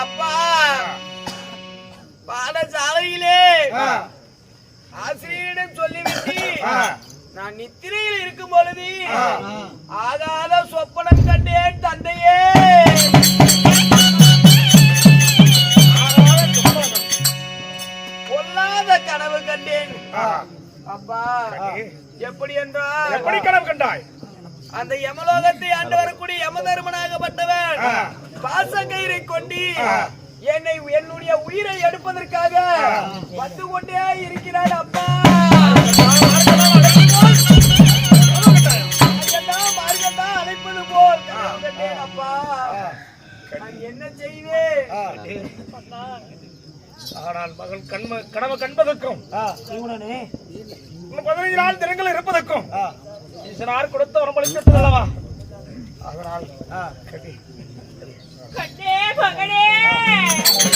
அப்பா. பாடசாலையிலே ஆசிரியரிடம் சொல்லிவிட்டு நான் நித்திரையில் இருக்கும் பொழுது ஆகாத சொப்பனம் கண்டேன் தந்தையே. பொல்லாத கனவு கண்டேன். அப்பா எப்படி என்றால் எப்படி கனவு கண்டாய்? அந்த யமலோகத்தை ஆண்டு வரக்கூடிய யமதர்மனாகப்பட்டவன் பாசக்கயிறை கொண்டு என்னை என்னுடைய உயிரை எடுப்பதற்காக வந்து கொண்டே இருக்கிறான் அப்பா. அழைப்பது போல் அப்பா. நான் என்ன செய்வேன்? ஆனால் மகள் கண்ம கனவு கண்பதற்கும் பதினைந்து நாள் தினங்கள் இருப்பதற்கும் ஈசனார் கொடுத்த வரமளிக்கட்டும் அல்லவா அதனால் கதி. கண்ணே மகனே எந்தனுக்கு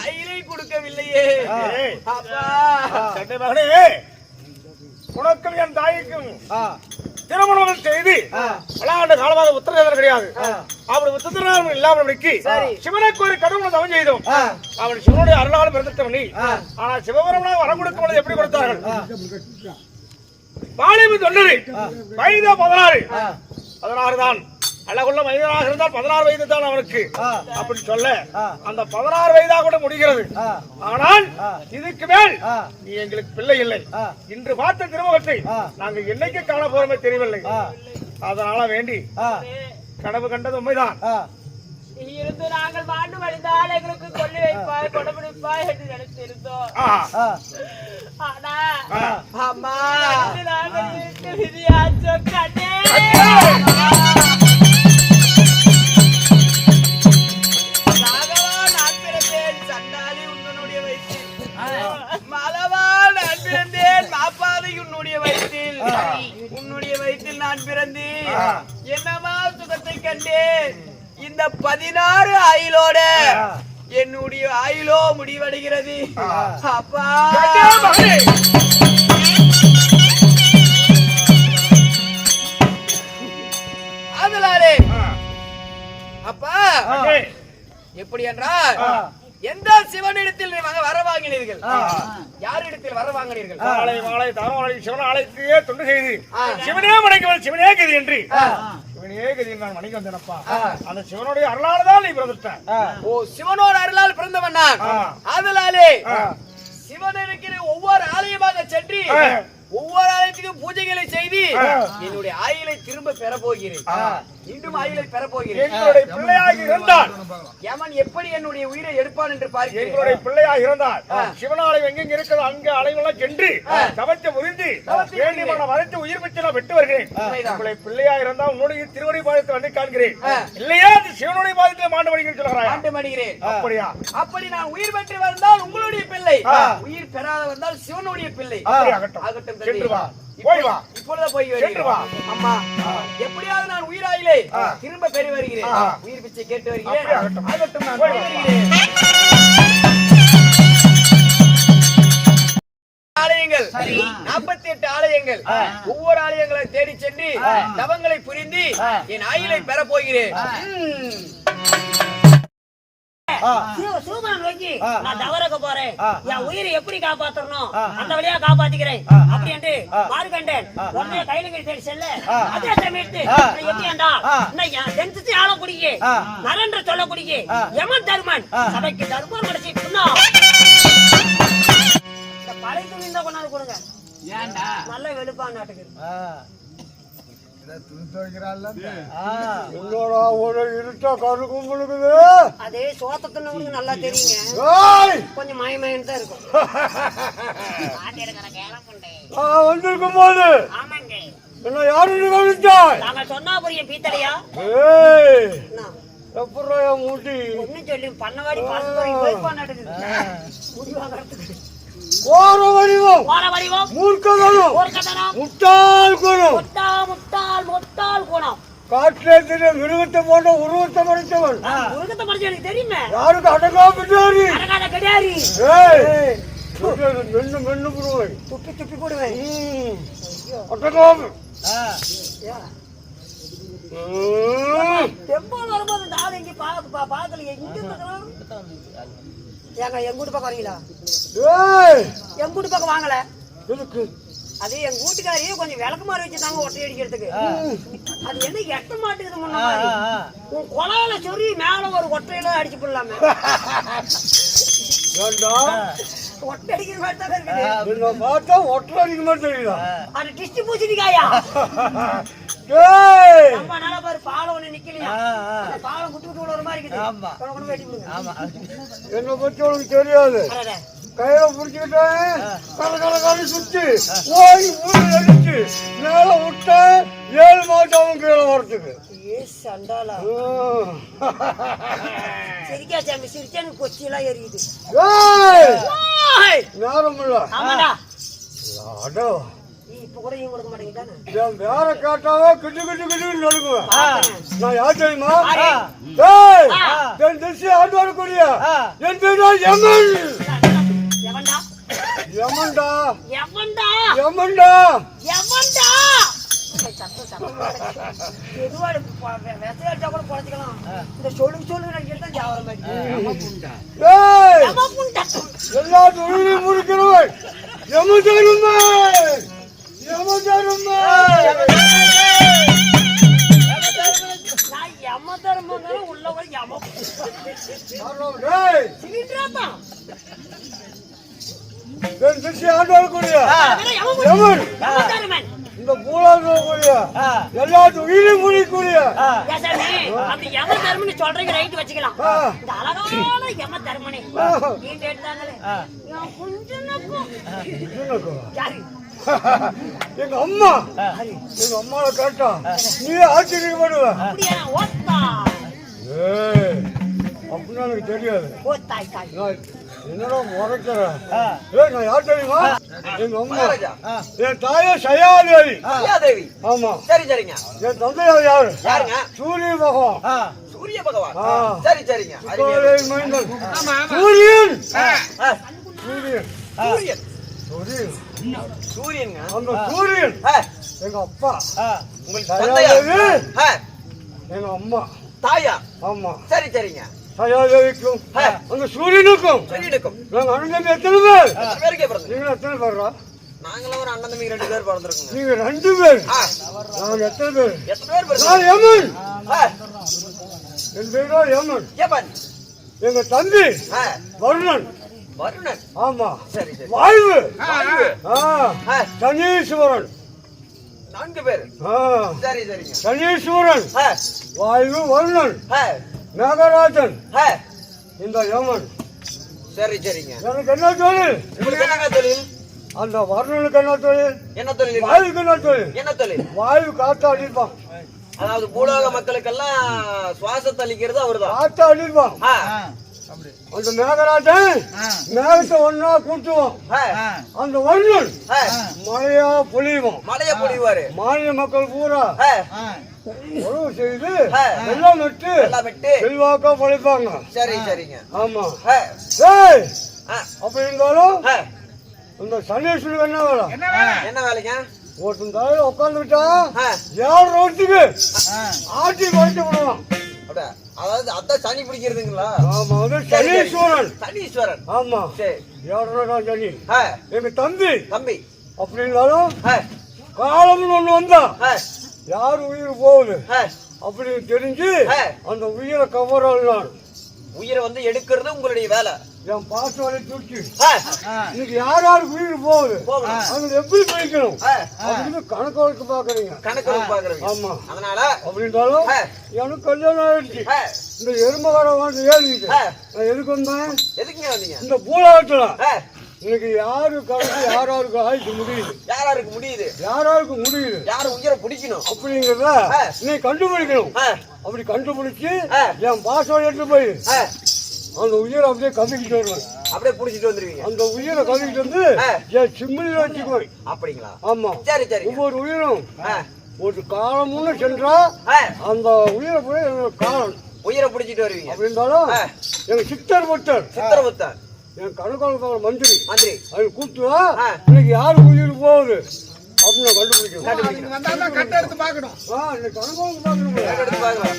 அயிலை கொடுக்கவில்லையே. உனக்கும் என் தாய்க்கும் திருமணம் செய்து பல ஆண்டு காலமாக உத்தரவாதம் கிடையாது. அவன் உத்தரவாதம் இல்லாமலுக்கு சிவனை கோரி கடவுளை தவம் செய்தோம். அவன் சிவனுடைய அருளாலும் பிறந்தவன் நீ. ஆனா சிவபெருமனாக வரம் கொடுக்கும் எப்படி கொடுத்தார்கள் வாலிபு தொண்டரு வயது பதினாறு. பதினாறு தான் அழகுள்ள மனிதனாக இருந்தால் பதினாறு வயது தான் அவனுக்கு. அப்படி சொல்ல அந்த பதினாறு வயதாக கூட முடிகிறது. ஆனால் இதுக்கு மேல் நீ எங்களுக்கு பிள்ளை இல்லை. இன்று பார்த்த திருமுகத்தை நாங்கள் என்னைக்கு காண போறோமே தெரியவில்லை. அதனால வேண்டி கனவு கண்டது உண்மைதான். இருந்து நாங்கள் மாண்டு வழிந்தால் எங்களுக்கு கொல்லி வைப்பாய் கொடுப்பிடிப்பாய் என்று நினைத்திருந்தோம். ஆனா அம்மா இன்று நாங்கள் இருக்க விதியாச்சோ கண்ணே. வாங்கினீர்கள் யாரிடத்தில் வர வாங்கினீர்கள்? மாலை மாலை தாமலை சிவன் ஆலயத்தையே தொண்டு செய்து. சிவனே மனைக்கு சிவனே கதி என்று. சிவனே கதி நான் மணிக்கு வந்தேனப்பா. அந்த சிவனுடைய அருளால் தான் நீ பிறந்துட்ட ஓ சிவனோட அருளால் பிறந்தவன் நான். ஆ. அதனாலே ஆ. சிவன் இருக்கிற ஒவ்வொரு ஆலயமாக சென்று. ஒவ்வொரு ஆலயத்துக்கும் பூஜைகளை செய்து என்னுடைய ஆயுளை திரும்ப பெற போகிறேன். மீண்டும் ஆயுளை பெற போகிறேன். எங்களுடைய பிள்ளையாக இருந்தால் யமன் எப்படி என்னுடைய உயிரை எடுப்பான் என்று பார்க்கிறேன் எங்களுடைய பிள்ளையாக இருந்தால் சிவனாலயம் எங்கெங்க இருக்கிறது அங்க அலைவெல்லாம் சென்று தவத்தை முறிந்து வேண்டியமான வரைத்து உயிர் பெற்று நான் விட்டு வருகிறேன். உங்களுடைய பிள்ளையாக இருந்தால் உன்னுடைய திருவடி பாதத்தை வந்து காண்கிறேன். இல்லையா? அது சிவனுடைய பாதத்தில் மாண்டு வருகிறேன் சொல்கிறாயா? ஆண்டு மடிகிறேன் அப்படியா? அப்படி நான் உயிர் பெற்று வந்தால் உங்களுடைய பிள்ளை. உயிர் பெறாத வந்தால் சிவனுடைய பிள்ளை. ஆகட்டும். சென்று வா. போய் வா. இப்பொழுது போய் சென்று வா. வருகிறேன் அம்மா எப்படியாவது நான் உயிராயிலே. திரும்ப பெறி வருகிறேன். உயிர் பிச்சை கேட்டு வருகிறேன். ஆகட்டும். நான் போய். வருகிறேன் ஆலயங்கள். நாற்பத்தி எட்டு ஆலயங்கள். ஒவ்வொரு ஆலயங்களை தேடி சென்று தவங்களை புரிந்து என் ஆயிலை பெற போகிறேன். சிவபெருமான் நோக்கி நான் தவறக்க போறேன். என் உயிரை எப்படி காப்பாத்தணும்? அந்த வழியா காப்பாத்திக்கிறேன். அப்படி என்று மார்கண்டன் உடனே கையில தேடி செல்ல அதே சமயத்து நரன்ற யமன் தருமன். சபைக்கு இந்த பழைய துணி இருந்தா கொண்டாந்து கொடுங்க. நல்ல வெளுப்பா நாட்டுக்கு என்னோட ஒரு இருட்டா கரு கும்பலுக்குது அதே சோத்தத்துல நல்லா தெரியுங்க. கொஞ்சம் மயமயன்னு தான் இருக்கும். வந்திருக்கும் போது. ஆமாங்க. என்ன யாரு கவனிச்சாய் நாங்க சொன்னா புரிய பீத்தலையா ஏய்! என்ன? எப்படா மூட்டி? ஒண்ணும் சொல்லி பண்ணவாடி வாங்குறதுக்கு. ஓர வடிவம். மூர்க்கதனும். முட்டாள் குணம் முட்டா குணம் காட்டிலே மிருகத்தை போன்ற உருவத்தை படைத்தவன் உருகத்தை படிச்சு எனக்கு தெரியுமே. யாருக்கு அடங்காமட்டாரி அடகாத கிடையாது. மென்னு மென்னு புருவை துப்பி துப்பி போடுவேன். அடங்காம தெம்பால் வரும்போது இந்த ஆள் எங்க பாக்கல எங்க இருக்கிறோம் ஏங்க எங்க வீட்டு பக்கம் வரீங்களா? ஏய். எங்க வீட்டு பக்கம் வாங்கல? எதுக்கு? அது எங்க வீட்டுக்காரையே கொஞ்சம் விளக்கு மாதிரி வச்சுட்டாங்க ஒட்டை அடிக்கிறதுக்கு. அது என்ன எட்ட மாட்டேங்குது முன்ன மாதிரி. உன் குழாயில சொறி மேல ஒரு ஒற்றையில அடிச்சு போடலாமே. ஒட்டை அடிக்கிற மாதிரி தான் இருக்குது. என்ன பார்த்தா ஒற்றை அடிக்க மாதிரி தெரியுதா? அது டிஸ்டி பூச்சிக்காயா ஏய்! நம்ம நல்லா பாரு பாலம் ஒண்ணு நிக்கலையா? பாலம் குட்டு குட்டு விழுற மாதிரி இருக்குது. விடுங்க என்னை பத்தி உனக்கு தெரியாது. கையில புடிச்சுக்கிட்டேன். கல கல கல சுத்தி ஓய் ஊர் அடிச்சு மேல விட்டேன். ஏழு மாசம் அவன் கீழே வரத்துக்கு சிரிக்கா சாமி சிரிச்சானு கொச்சியெல்லாம் எரியுது! நேரம் இல்ல. அடோ. வேற கேட்டாவே கிட்டு கிட்டு கிட்டு நடுக்குவேன் நான் யார் தெரியுமா. என் திசை ஆண்டு வரக்கூடிய என் பேர் யமன் வெ- விசையடிச்சா கூட குறைச்சிக்கலாம். இந்த சொல்லு சொல்லு நடிக்கிறது தான் ஜாவர மாதிரி. ஏய்! எவன்டா? எல்லா தொழிலையும் முடிக்கிறவன். யமதருமை நான் யம தர்மங்கிறேன், உள்ள போய் யம ஏய்! சிலிண்டரா தான். என் திசை ஆண்டு வரக்கூடிய அதனால யம புடி- யமன் யம தர்மன். இந்த அப்படி யம சொல்றீங்க ரைட் வச்சுக்கலாம். இந்த அழகான யம தர்மனே. நீங்க எடுத்தாங்களே எங்க அம்மா. எங்க அம்மாவை கேட்டா நீ ஆச்சரியப்படுவ அப்படின்னா எனக்கு தெரியாது. என்னடா முறைக்கிறேன் ஏய் நான் யார் தெரியுமா? எங்க அம்மா. என் தாயா சயாதேவி. ஐயாதேவி ஆமா. சரி சரிங்க. என் தந்தையார் யாரு? யாருங்க? சூரிய பகவான். சூரிய பகவான். சரி சரிங்க. சூரியன். சூரியன். சூரியன். சூரியன். சூரியனுங்க. அந்த சூரியன். எங்க அப்பா. உங்களுக்கு சயாதேவி. எங்க அம்மா. தாயா. ஆமா. சரி சரிங்க. சயாதேவிக்கும் ஆ. அந்த சூரியனுக்கும் நாங்க அண்ணன் எத்தனை பேர் நீங்க எத்தனை பேர்ரா நாங்களும் ஒரு அண்ணன் தம்பி ரெண்டு பேர் பிறந்திருக்கோங்க நீங்க ரெண்டு பேர் நான் எத்தனை பேர் எத்தனை பேர் நான் யமன் என் பேரா யமன் நீ? எங்க தம்பி வருணன் வருணன் ஆமா சரி சரி வாழ்வு சனீஸ்வரன் நான்கு பேர் சரி சரிங்க சனீஸ்வரன் வாழ்வு வருணன் மேகராஜன் இந்த யமன். சரி சரிங்க. எனக்கு என்ன தொழில்? உங்களுக்கு என்னங்க தொழில்? அந்த வருணனுக்கு என்ன தொழில்? என்ன தொழில்? வாயுக்கு என்ன தொழில்? என்ன தொழில்? வாயு காத்து அடிப்பான் அதாவது பூலோக மக்களுக்கெல்லாம் சுவாசத்தை அளிக்கிறது அவர்தான். காத்து அடிப்பான் ஆ, அந்த மேகராஜன் மேகத்தை ஒன்னா கூட்டுவான். ஆ, அந்த வருணன் மழையா பொழிவான். மழைய பொழிவாரு. மாநில மக்கள் பூரா ஆ, உறவு செய்து. வெள்ளம் விட்டு எல்லாம் விட்டு. செல்வாக்கா பழைப்பாங்க சரி சரிங்க. ஆமா. அப்படி இருந்தாலும் இந்த சனீஸ்வரன் என்ன வேலை? என்ன வேலைங்க? ஒருத்தன் தலையில உட்காந்துக்கிட்டா ஏழு ரோட்டுக்கு? ஆட்டி குறைச்சு விடுவான்? அதாவது அதான் சனி பிடிக்கிறதுங்களா? ஆமா அது சனீஸ்வரன். சனீஸ்வரன். ஆமா. சரி. ஏழு ரோட்டா சனி? எங்க தம்பி. தம்பி. அப்படி இருந்தாலும் ஆ, காலம்னு ஒண்ணு வந்தா யார் உயிர் போகுது? அப்படின்னு தெரிஞ்சு. அந்த உயிரை கவரால் நான் உயிரை வந்து எடுக்கிறது உங்களுடைய வேலை. என் பாச வரை தூக்கி இன்னைக்கு யார் யாருக்கு உயிர் போகுது. அது எப்படி பிடிக்கணும் அப்படின்னு கணக்கு வழக்கு பாக்குறீங்க கணக்கு வழக்கு பாக்குறீங்க ஆமா. அதனால அப்படின்றாலும். எனக்கு கல்யாணம் ஆயிடுச்சு. இந்த எருமகாரம் வந்து ஏறிக்கிட்டு. நான் எதுக்கு வந்தேன்? எதுக்குங்க வந்தீங்க? இந்த ஆ, இன்னைக்கு யாரு கணக்கு யார் யாருக்கு ஆயுசு முடியுது? யார் யாருக்கு முடியுது? யார் யாருக்கு முடியுது? யாரு உயிரை பிடிக்கணும்? அப்படிங்கிறத. இன்னைக்கு கண்டுபிடிக்கணும். அப்படி கண்டுபிடிச்சு. என் பாசம் எடுத்து போய் அந்த உயிரை அப்படியே கதக்கிட்டு வருவேன். அப்படியே புடிச்சிட்டு வந்துருவீங்க. அந்த உயிரை கதக்கிட்டு வந்து. என் சிம்மில் வச்சுக்குவேன் அப்படிங்களா? ஆமா. சரி சரி. ஒவ்வொரு உயிரும் ஒரு காலம்னு சென்றா ஆ, அந்த உயிரை போய் காலம். உயிரை பிடிச்சிட்டு வருவீங்க. அப்படின்றாலும் ஆ. எங்க சித்தர் பட்டர் சித்திரபுத்தன் என் கணக்கான மந்திரி. மந்திரி. அது கூப்பிட்டு இன்னைக்கு யார் உயிர் போகுது? அப்படின்னு கண்டுபிடிக்கணும். கண்டுபிடிக்கணும். கட்டை எடுத்து பார்க்கணும். ஆ கணக்கோடு எடுத்து பார்க்கணும்.